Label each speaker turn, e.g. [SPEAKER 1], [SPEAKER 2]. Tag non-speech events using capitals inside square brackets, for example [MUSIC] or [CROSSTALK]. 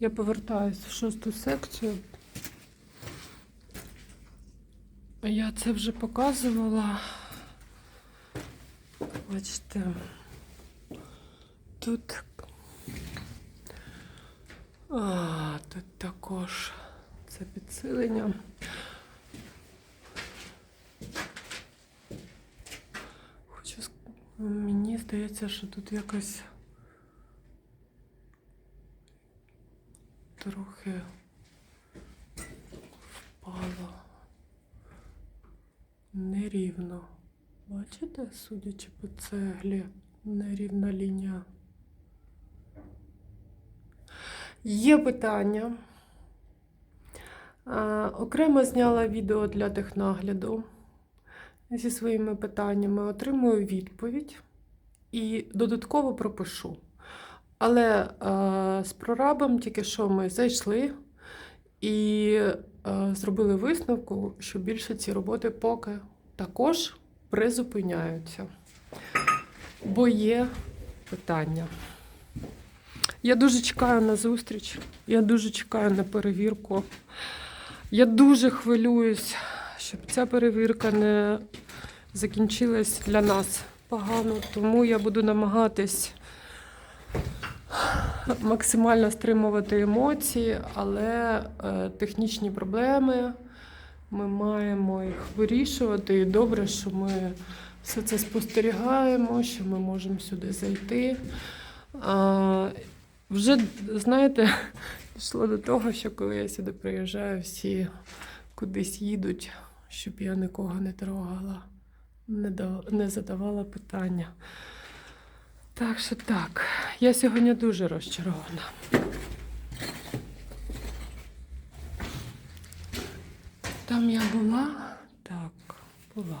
[SPEAKER 1] Я повертаюсь в шосту секцію. Я це вже показувала. Бачите, тут. А, тут також це підсилення. Хочу мені здається, що тут якось трохи впало нерівно. Бачите, судячи по цеглі, нерівна лінія. Є питання. Окремо зняла відео для технагляду зі своїми питаннями, отримую відповідь і додатково пропишу. Але е, з прорабом тільки що ми зайшли і е, зробили висновку, що більше ці роботи поки також призупиняються. Бо є питання. Я дуже чекаю на зустріч, я дуже чекаю на перевірку. Я дуже хвилююсь, щоб ця перевірка не закінчилась для нас погано, тому я буду намагатись максимально стримувати емоції, але е, технічні проблеми ми маємо їх вирішувати. І добре, що ми все це спостерігаємо, що ми можемо сюди зайти. А, вже, знаєте, [LAUGHS] дійшло до того, що коли я сюди приїжджаю, всі кудись їдуть, щоб я нікого не трогала, не, да- не задавала питання. Так що так, я сьогодні дуже розчарована. Там я була? Так, була.